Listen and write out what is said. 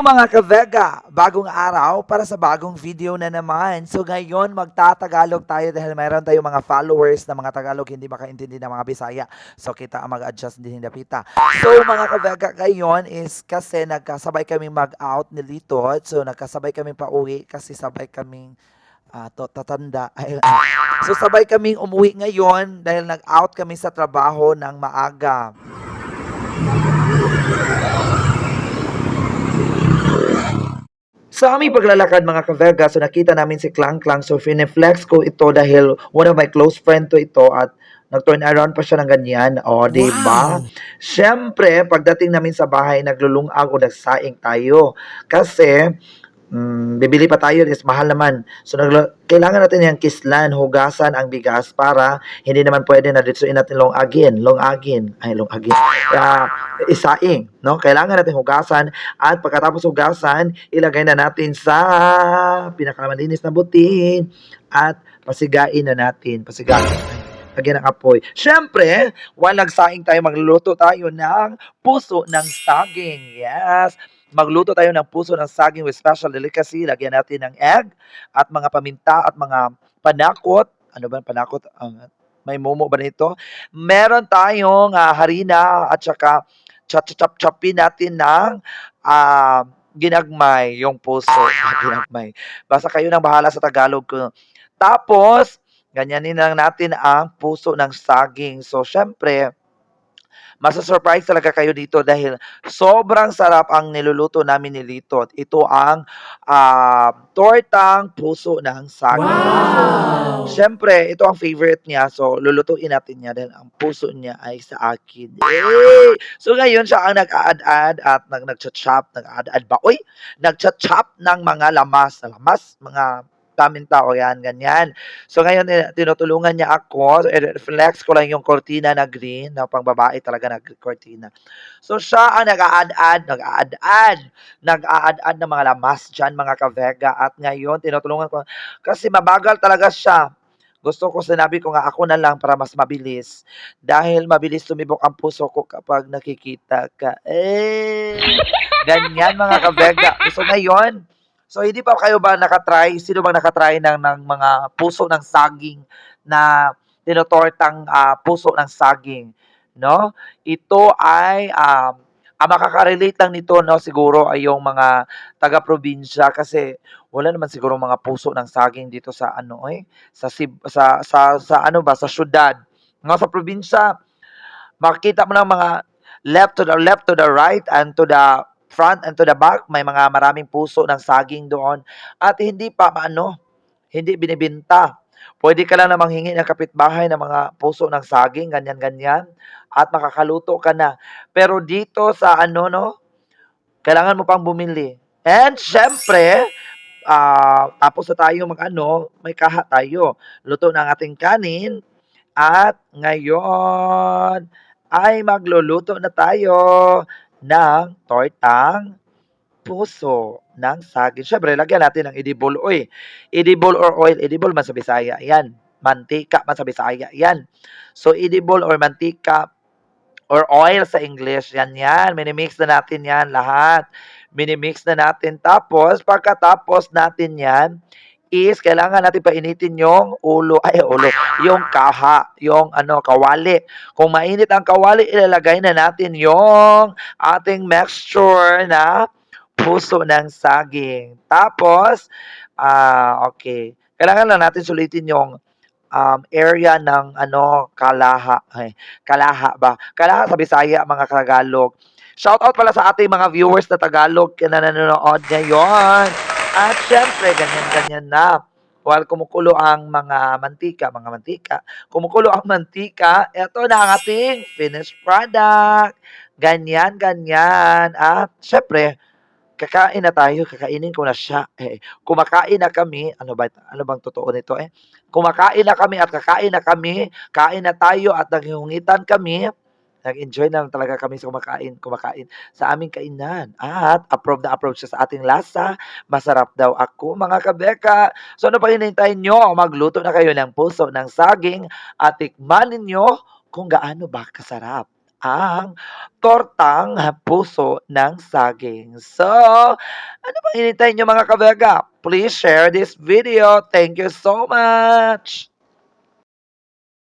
mga ka-Vega, bagong araw para sa bagong video na naman. So ngayon magtatagalog tayo dahil mayroon tayong mga followers na mga Tagalog hindi makaintindi ng mga Bisaya. So kita ang mag-adjust din dapita. So mga ka-Vega, ngayon is kasi nagkasabay kami mag-out ni Lito. So nagkasabay kami pauwi kasi sabay kaming ah, to, tatanda. So sabay kaming umuwi ngayon dahil nag-out kami sa trabaho ng maaga. Sa aming paglalakad mga ka-Vega, so nakita namin si Klang Klang. So fineflex ko ito dahil one of my close friend to ito at nag-turn around pa siya ng ganyan. O, di ba? Siyempre, pagdating namin sa bahay, naglulungag o nagsaing tayo. Kasi, mm, bibili pa tayo, is mahal naman. So, kailangan natin yung kislan, hugasan ang bigas para hindi naman pwede na dito natin longagin. Longagin. Ay, longagin. Ah, isaing, no? Kailangan natin hugasan at pagkatapos hugasan, ilagay na natin sa pinakamalinis na butin at pasigain na natin. Pasigain. Lagyan ng apoy. Siyempre, while nagsaing tayo, magluluto tayo ng puso ng saging. Yes. Magluto tayo ng puso ng saging with special delicacy. Lagyan natin ng egg at mga paminta at mga panakot. Ano ba panakot? Ang may momo ba nito? Meron tayong ah, harina at saka chop-chop-chopin natin ng ah, ginagmay yung puso. Ginagmay. Basta kayo nang bahala sa Tagalog ko. Tapos, ganyanin lang natin ang puso ng saging. So, syempre, Masa-surprise talaga kayo dito dahil sobrang sarap ang niluluto namin ni Lito. Ito ang ah, tortang puso ng saging. Wow! Siyempre, ito ang favorite niya. So, lulutuin natin niya dahil ang puso niya ay sa akin. Yay! So, ngayon siya ang nag-add-add at nag nag-chop, nag-add-add ba? Uy! Nag-chop ng mga lamas. Lamas, mga paminta o yan, ganyan. So, ngayon, eh, tinutulungan niya ako. So, i-flex ko lang yung cortina na green, na pang babae talaga na cortina. So, siya ang nag-add-add, nag-add-add, nag-add-add ng mga lamas dyan, mga ka-vega. At ngayon, tinutulungan ko, kasi mabagal talaga siya. Gusto ko, sinabi ko nga, ako na lang para mas mabilis. Dahil mabilis tumibok ang puso ko kapag nakikita ka. Eh, ganyan mga kabega. So ngayon, so hindi pa kayo ba nakatry? Sino bang nakatry ng, ng mga puso ng saging na tinotortang ah, puso ng saging? No? Ito ay um, ang makaka-relate lang nito no siguro ay yung mga taga-probinsya kasi wala naman siguro mga puso ng saging dito sa ano eh sa sa sa, sa ano ba sa syudad. Nga sa probinsya, makikita mo ng mga left to the left to the right and to the front and to the back may mga maraming puso ng saging doon. At hindi pa maano hindi binibenta pwede ka lang namang hingi ng kapitbahay ng mga puso ng saging ganyan ganyan at makakaluto ka na. Pero dito sa ano no kailangan mo pang bumili. And syempre ah, tapos na tayo mag-ano may kaha tayo. Luto ng ating kanin at ngayon ay magluluto na tayo ng tortang puso ng saging. Siyempre, lagyan natin ng edible oil. Edible or oil, edible man sa Bisaya. Yan. Mantika man sa Bisaya. Yan. So, edible or mantika or oil sa English. Yan yan. Minimix na natin yan lahat. Minimix na natin. Tapos, pagkatapos natin yan, is kailangan natin painitin yung ulo, ay ulo, yung kaha, yung ano, kawali. Kung mainit ang kawali, ilalagay na natin yung ating mixture na puso ng saging. Tapos, ah, okay. Kailangan lang natin sulitin yung um, area ng ano, kalaha. Ay, kalaha ba? Kalaha sa Bisaya, mga Tagalog. Shout out pala sa ating mga viewers na Tagalog na nanonood ngayon. At syempre, ganyan-ganyan na. While kumukulo ang mga mantika, mga mantika, kumukulo ang mantika, ito na ang ating finished product. Ganyan, ganyan. At syempre, kakain na tayo, kakainin ko na siya. Eh, kumakain na kami, ano ba, ano bang totoo nito eh? Kumakain na kami at kakain na kami, kain na tayo at naghihungitan kami. Nag-enjoy na lang talaga kami sa kumakain, kumakain sa aming kainan. At approve na approve siya sa ating lasa. Masarap daw ako, mga kabeka. So ano pa hinihintay nyo? Magluto na kayo ng puso ng saging at tikman ninyo kung gaano ba kasarap ang tortang puso ng saging. So, ano pang hinihintay niyo mga kabaga? Please share this video. Thank you so much!